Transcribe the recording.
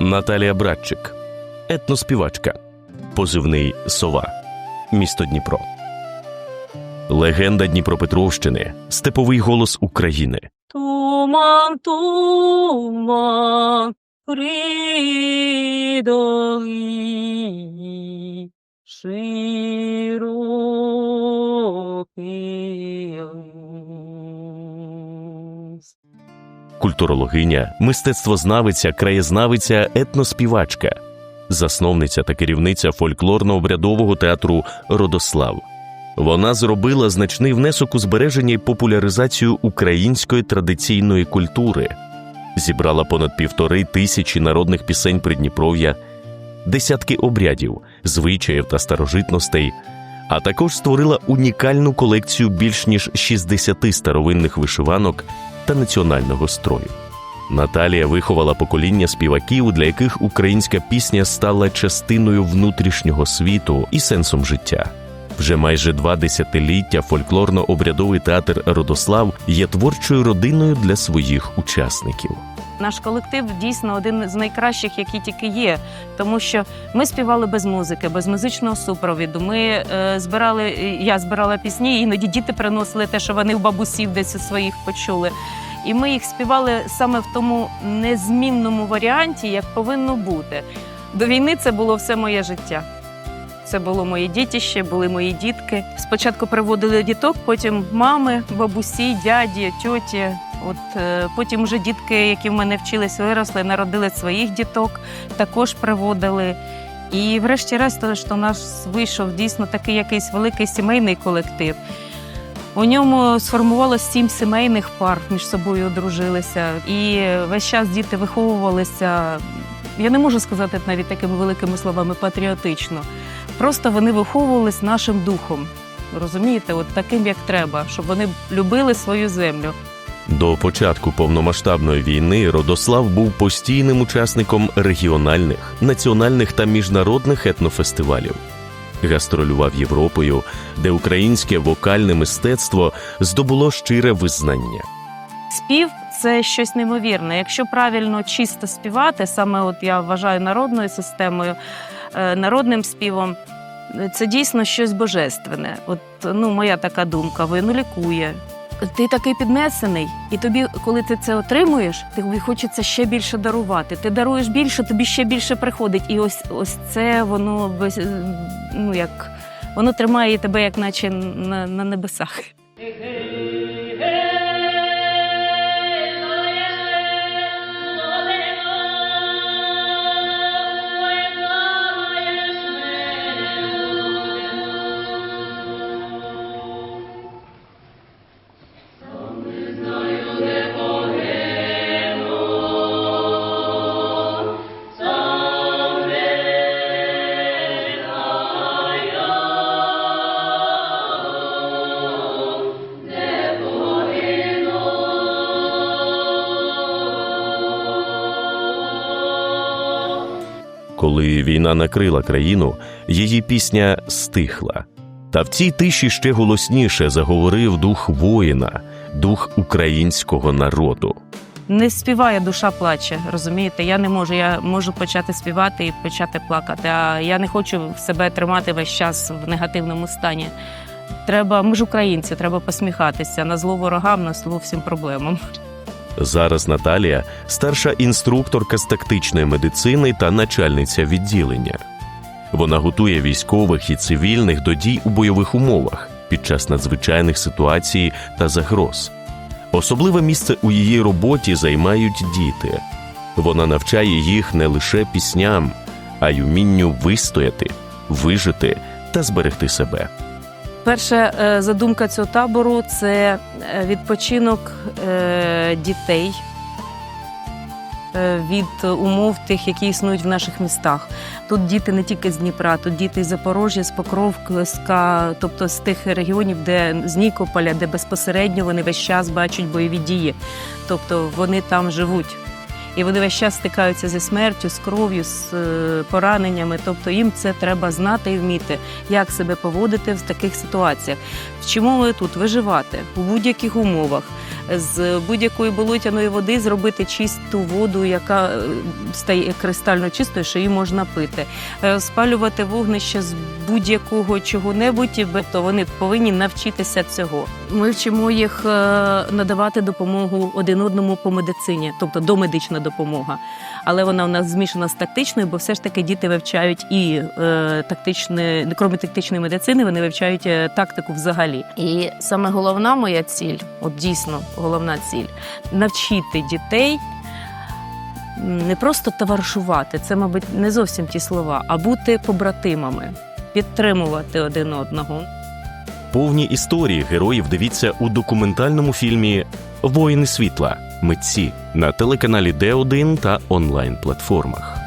Наталія Братчик, етноспівачка, позивний Сова, місто Дніпро. Легенда Дніпропетровщини, степовий голос України. Туман, туман, придали широкий Культурологиня, мистецтвознавиця, краєзнавиця, етноспівачка, засновниця та керівниця фольклорно-обрядового театру Родослав. Вона зробила значний внесок у збереження і популяризацію української традиційної культури, зібрала понад півтори тисячі народних пісень Придніпров'я, десятки обрядів, звичаїв та старожитностей, а також створила унікальну колекцію більш ніж 60 старовинних вишиванок та національного строю. Наталія виховала покоління співаків, для яких українська пісня стала частиною внутрішнього світу і сенсом життя. Вже майже два десятиліття фольклорно-обрядовий театр Родослав є творчою родиною для своїх учасників. Наш колектив дійсно один з найкращих, які тільки є, тому що ми співали без музики, без музичного супровіду. Ми е, збирали, я збирала пісні, іноді діти приносили те, що вони в бабусів десь у своїх почули. І ми їх співали саме в тому незмінному варіанті, як повинно бути. До війни це було все моє життя. Це було моє дітище, були мої дітки. Спочатку приводили діток, потім мами, бабусі, дяді, тьоті. От е, потім вже дітки, які в мене вчились, виросли, народили своїх діток, також приводили. І врешті-решт, що у нас вийшов дійсно такий якийсь великий сімейний колектив. У ньому сформувалося сім сімейних пар, між собою одружилися. І весь час діти виховувалися. Я не можу сказати навіть такими великими словами патріотично. Просто вони виховувались нашим духом. Розумієте, от таким, як треба, щоб вони любили свою землю. До початку повномасштабної війни Родослав був постійним учасником регіональних, національних та міжнародних етнофестивалів. Гастролював Європою, де українське вокальне мистецтво здобуло щире визнання. Спів це щось неймовірне. Якщо правильно чисто співати, саме от я вважаю народною системою, народним співом, е, це дійсно щось божественне. От ну, моя така думка, воно лікує. Ти такий піднесений, і тобі, коли ти це отримуєш, тобі хочеться ще більше дарувати. Ти даруєш більше, тобі ще більше приходить. І ось ось це воно без ну як воно тримає тебе, як наче на, на небесах. Коли війна накрила країну, її пісня стихла. Та в цій тиші ще голосніше заговорив дух воїна, дух українського народу. Не співає, душа плаче. Розумієте, я не можу. Я можу почати співати і почати плакати. А я не хочу себе тримати весь час в негативному стані. Треба, ми ж українці, треба посміхатися на зло ворогам, на зло всім проблемам. Зараз Наталія старша інструкторка з тактичної медицини та начальниця відділення. Вона готує військових і цивільних до дій у бойових умовах під час надзвичайних ситуацій та загроз. Особливе місце у її роботі займають діти. Вона навчає їх не лише пісням, а й умінню вистояти, вижити та зберегти себе. Перша е, задумка цього табору це е, відпочинок е, дітей е, від умов тих, які існують в наших містах. Тут діти не тільки з Дніпра, тут діти з Запорожжя, з Покровська, тобто з тих регіонів, де з Нікополя, де безпосередньо вони весь час бачать бойові дії. Тобто вони там живуть. І вони весь час стикаються зі смертю, з кров'ю, з е, пораненнями. Тобто їм це треба знати і вміти, як себе поводити в таких ситуаціях. Вчимо ми тут виживати у будь-яких умовах. З будь-якої болотяної води зробити чисту воду, яка е, стає кристально чистою, що її можна пити, Е, спалювати вогнище з будь-якого чого-небудь, то вони повинні навчитися цього. Ми вчимо їх надавати допомогу один одному по медицині, тобто домедична допомога. Але вона у нас змішана з тактичною, бо все ж таки діти вивчають і е, тактичне, крім тактичної медицини, вони вивчають е, тактику взагалі. І саме головна моя ціль, от дійсно головна ціль, навчити дітей не просто товаришувати, це, мабуть, не зовсім ті слова, а бути побратимами, підтримувати один одного. Повні історії героїв дивіться у документальному фільмі Воїни світла. Митці на телеканалі Д1 та онлайн платформах.